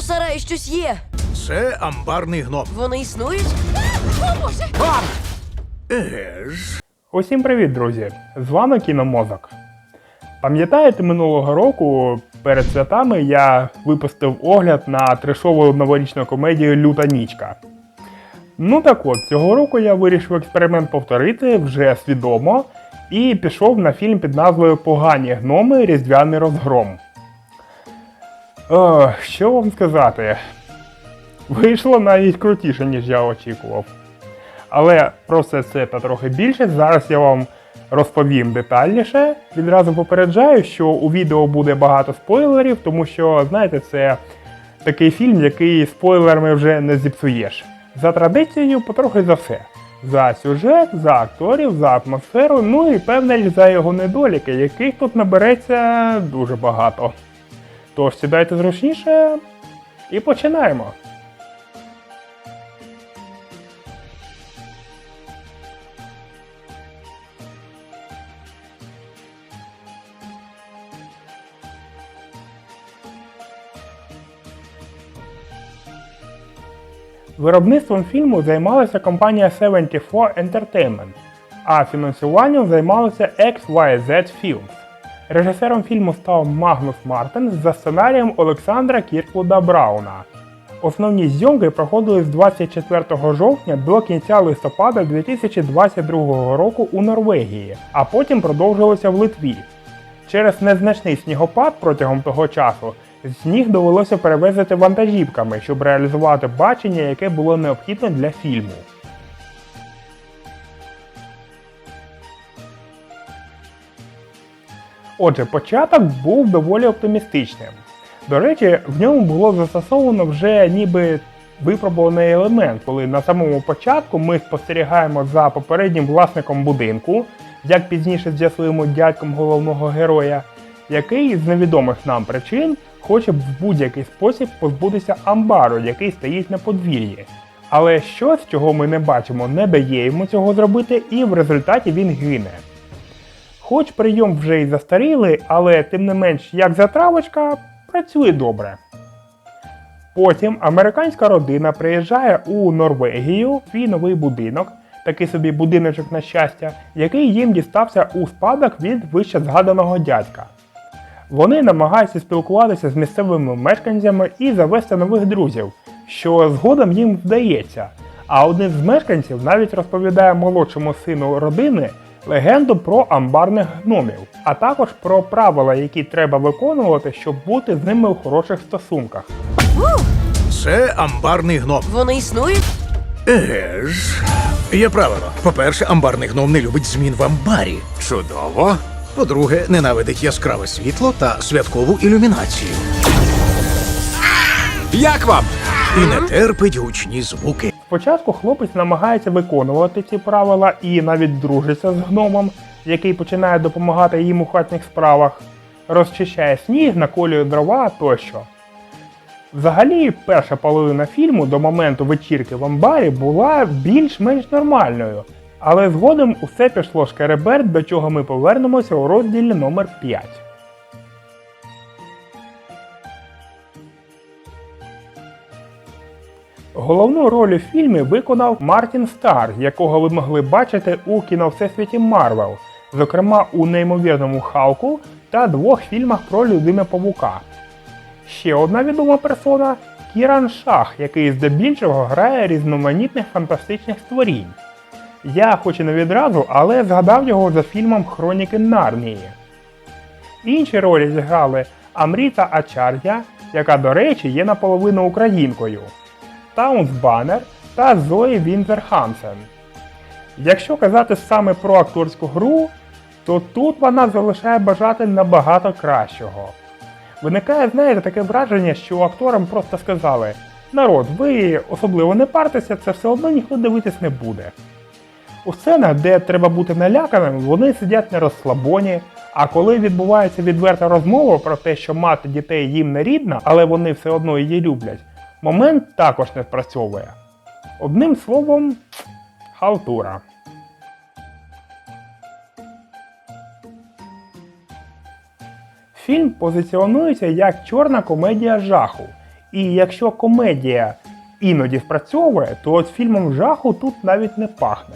цьому сараї щось є. Це амбарний гном. Вони існують? Еге ж. Усім привіт, друзі! З вами Кіномозок. Пам'ятаєте, минулого року перед святами я випустив огляд на трешову новорічну комедію Люта нічка. Ну так от, цього року я вирішив експеримент повторити вже свідомо і пішов на фільм під назвою Погані гноми Різдвяний розгром. О, що вам сказати? Вийшло навіть крутіше, ніж я очікував. Але про все це та трохи більше. Зараз я вам розповім детальніше. Відразу попереджаю, що у відео буде багато спойлерів, тому що, знаєте, це такий фільм, який спойлерами вже не зіпсуєш. За традицією, потрохи за все. За сюжет, за акторів, за атмосферу, ну і певне за його недоліки, яких тут набереться дуже багато. Тож сідайте зручніше і починаємо. Виробництвом фільму займалася компанія 74 Entertainment, а фінансуванням займалося XYZ Films. Режисером фільму став Магнус Мартин за сценарієм Олександра Кірквуда Брауна. Основні зйомки проходили з 24 жовтня до кінця листопада 2022 року у Норвегії, а потім продовжилися в Литві. Через незначний снігопад протягом того часу сніг довелося перевезти вантажівками, щоб реалізувати бачення, яке було необхідне для фільму. Отже, початок був доволі оптимістичним. До речі, в ньому було застосовано вже ніби випробуваний елемент, коли на самому початку ми спостерігаємо за попереднім власником будинку, як пізніше з'ясуємо дядьком головного героя, який з невідомих нам причин хоче в будь-який спосіб позбутися амбару, який стоїть на подвір'ї. Але щось, чого ми не бачимо, не дає йому цього зробити, і в результаті він гине. Хоч прийом вже й застарілий, але тим не менш, як затравочка, працює добре. Потім американська родина приїжджає у Норвегію в свій новий будинок, такий собі будиночок на щастя, який їм дістався у спадок від вище згаданого дядька. Вони намагаються спілкуватися з місцевими мешканцями і завести нових друзів, що згодом їм вдається. А один з мешканців навіть розповідає молодшому сину родини легенду про амбарних гномів, а також про правила, які треба виконувати, щоб бути з ними у хороших стосунках. Це амбарний гном. Вони існують? Еге ж. Є правило. По-перше, амбарний гном не любить змін в амбарі. Чудово. По-друге, ненавидить яскраве світло та святкову ілюмінацію. Як вам? І не терпить гучні звуки. Спочатку хлопець намагається виконувати ці правила і навіть дружиться з гномом, який починає допомагати їм у хатніх справах, розчищає сніг, наколює дрова тощо. Взагалі, перша половина фільму до моменту вечірки в амбарі була більш-менш нормальною, але згодом усе пішло шкереберть, до чого ми повернемося у розділі номер 5. Головну роль у фільмі виконав Мартін Стар, якого ви могли бачити у кіно Всесвіті Марвел, зокрема у неймовірному Халку та двох фільмах про людину павука. Ще одна відома персона Кіран Шах, який здебільшого грає різноманітних фантастичних створінь. Я хоч і не відразу, але згадав його за фільмом Хроніки Нарнії. Інші ролі зіграли Амріта Ачар'я, яка, до речі, є наполовину українкою, Таунс Баннер та Зої Вінзер Хансен. Якщо казати саме про акторську гру, то тут вона залишає бажати набагато кращого. Виникає, знаєте, таке враження, що акторам просто сказали: народ, ви особливо не партеся, це все одно ніхто дивитись не буде. У сценах, де треба бути наляканим, вони сидять на розслабоні. А коли відбувається відверта розмова про те, що мати дітей їм не рідна, але вони все одно її люблять, момент також не спрацьовує. Одним словом, халтура. Фільм позиціонується як чорна комедія жаху І якщо комедія іноді спрацьовує, то от фільмом жаху тут навіть не пахне.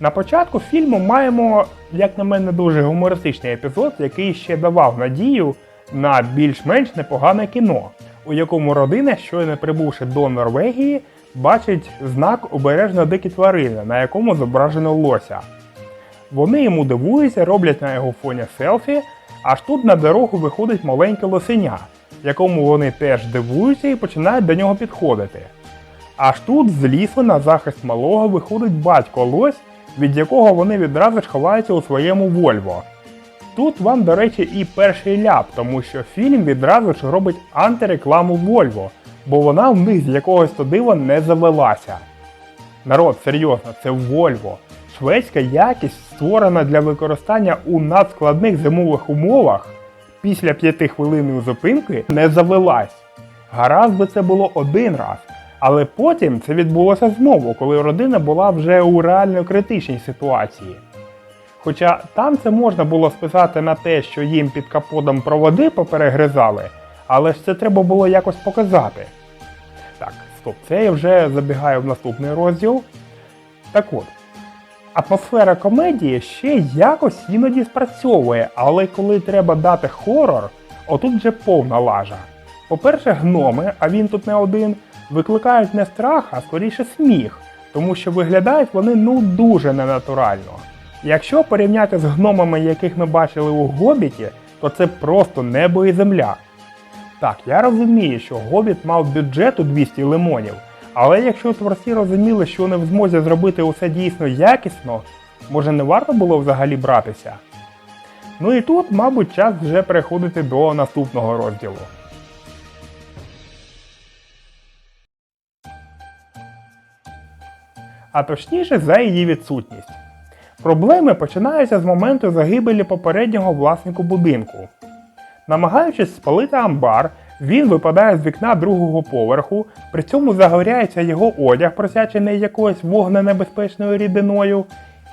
На початку фільму маємо, як на мене, дуже гумористичний епізод, який ще давав надію на більш-менш непогане кіно, у якому родина, щойно прибувши до Норвегії, бачить знак обережно дикі тварини, на якому зображено лося. Вони йому дивуються, роблять на його фоні селфі, аж тут на дорогу виходить маленьке лосеня, якому вони теж дивуються і починають до нього підходити. Аж тут з лісу на захист малого виходить батько лось, від якого вони відразу ж ховаються у своєму Вольво. Тут вам, до речі, і перший ляп, тому що фільм відразу ж робить антирекламу Вольво, бо вона в них з якогось то дива не завелася. Народ, серйозно, це Volvo. Шведська якість створена для використання у надскладних зимових умовах. Після п'яти хвилин зупинки не завелась. Гаразд би це було один раз, але потім це відбулося знову, коли родина була вже у реально критичній ситуації. Хоча там це можна було списати на те, що їм під капотом проводи поперегризали, але ж це треба було якось показати. Так, стоп, це я вже забігаю в наступний розділ. Так от, атмосфера комедії ще якось іноді спрацьовує, але коли треба дати хорор, отут вже повна лажа. По-перше, гноми, а він тут не один, викликають не страх, а скоріше сміх, тому що виглядають вони ну дуже ненатурально. Якщо порівняти з гномами, яких ми бачили у Гобіті, то це просто небо і земля. Так, я розумію, що Гобіт мав бюджет у 200 лимонів, але якщо творці розуміли, що вони в змозі зробити усе дійсно якісно, може не варто було взагалі братися? Ну і тут, мабуть, час вже переходити до наступного розділу. А точніше за її відсутність. Проблеми починаються з моменту загибелі попереднього власнику будинку. Намагаючись спалити амбар, він випадає з вікна другого поверху, при цьому загоряється його одяг, просячений якоюсь вогненебезпечною рідиною.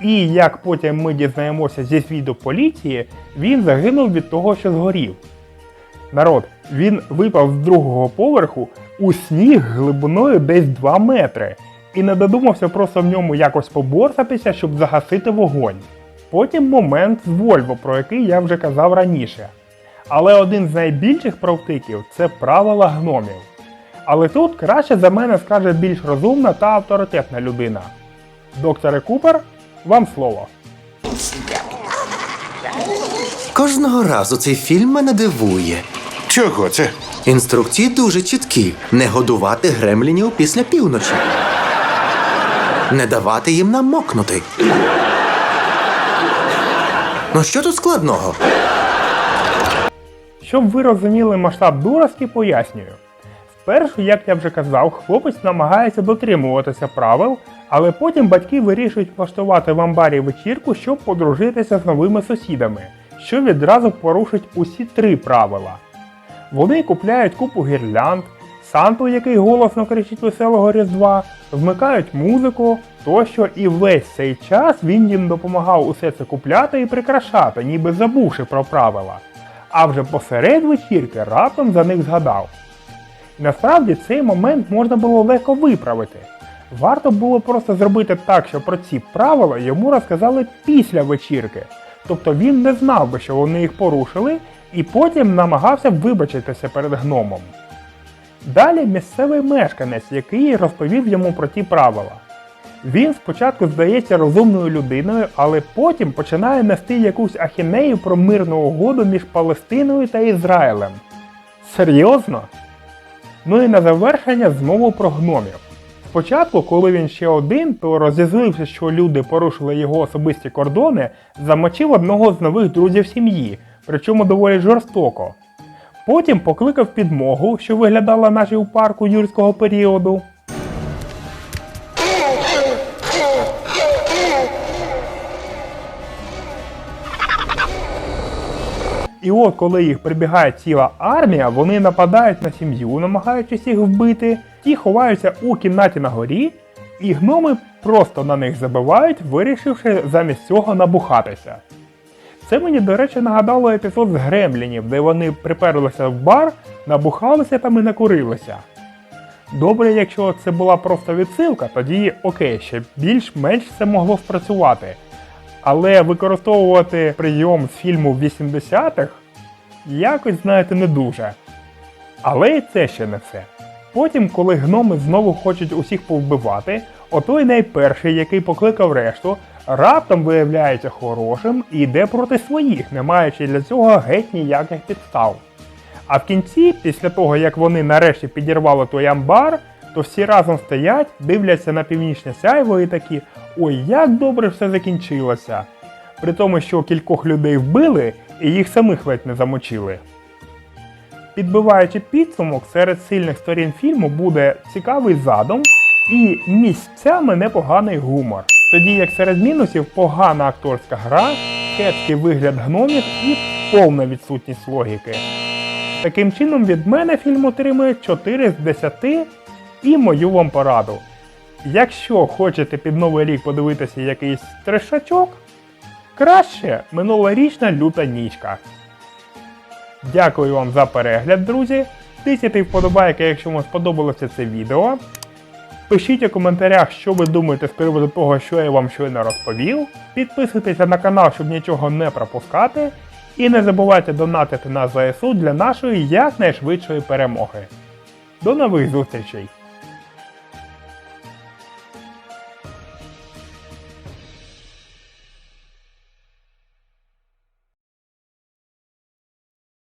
І як потім ми дізнаємося зі звіду поліції, він загинув від того, що згорів. Народ, він випав з другого поверху у сніг глибиною десь 2 метри і не додумався просто в ньому якось поборсатися, щоб загасити вогонь. Потім момент з Вольво, про який я вже казав раніше. Але один з найбільших провтиків це правила гномів. Але тут краще за мене скаже більш розумна та авторитетна людина. Докторе Купер, вам слово. Кожного разу цей фільм мене дивує. Чого це? Інструкції дуже чіткі: не годувати гремлінів після півночі. Не давати їм намокнути. Ну що тут складного? Щоб ви розуміли масштаб дурості, пояснюю. Спершу, як я вже казав, хлопець намагається дотримуватися правил, але потім батьки вирішують влаштувати в амбарі вечірку, щоб подружитися з новими сусідами, що відразу порушить усі три правила. Вони купляють купу гірлянд, Санту, який голосно кричить веселого Різдва, вмикають музику тощо, і весь цей час він їм допомагав усе це купляти і прикрашати, ніби забувши про правила. А вже посеред вечірки раптом за них згадав. Насправді цей момент можна було легко виправити. Варто було просто зробити так, що про ці правила йому розказали після вечірки. Тобто він не знав би, що вони їх порушили, і потім намагався вибачитися перед гномом. Далі місцевий мешканець, який розповів йому про ті правила. Він спочатку здається розумною людиною, але потім починає нести якусь ахінею про мирну угоду між Палестиною та Ізраїлем. Серйозно? Ну і на завершення знову про гномів. Спочатку, коли він ще один, то розізлився, що люди порушили його особисті кордони, замочив одного з нових друзів сім'ї, причому доволі жорстоко. Потім покликав підмогу, що виглядала наче у парку юрського періоду. І от коли їх прибігає ціла армія, вони нападають на сім'ю, намагаючись їх вбити, ті ховаються у кімнаті на горі, і гноми просто на них забивають, вирішивши замість цього набухатися. Це мені, до речі, нагадало епізод з Гремлінів, де вони приперлися в бар, набухалися там і накурилися. Добре, якщо це була просто відсилка, тоді окей, ще більш-менш це могло спрацювати. Але використовувати прийом з фільму 80-х якось, знаєте, не дуже. Але і це ще не все. Потім, коли гноми знову хочуть усіх повбивати, отой найперший, який покликав решту, раптом виявляється хорошим і йде проти своїх, не маючи для цього геть ніяких підстав. А в кінці, після того як вони нарешті підірвали той амбар, то всі разом стоять, дивляться на північне сяйво і такі ой, як добре все закінчилося. При тому, що кількох людей вбили і їх самих ледь не замочили. Підбиваючи підсумок, серед сильних сторін фільму буде цікавий задум і місцями непоганий гумор. Тоді як серед мінусів погана акторська гра, кепський вигляд гномів і повна відсутність логіки. Таким чином, від мене фільм отримує 4 з 10 і мою вам пораду. Якщо хочете під новий рік подивитися якийсь трешачок, краще минулорічна люта нічка. Дякую вам за перегляд, друзі. Тисяйте вподобайки, якщо вам сподобалося це відео. Пишіть у коментарях, що ви думаєте з приводу того, що я вам щойно розповів. Підписуйтеся на канал, щоб нічого не пропускати. І не забувайте донатити на ЗСУ для нашої якнайшвидшої перемоги. До нових зустрічей!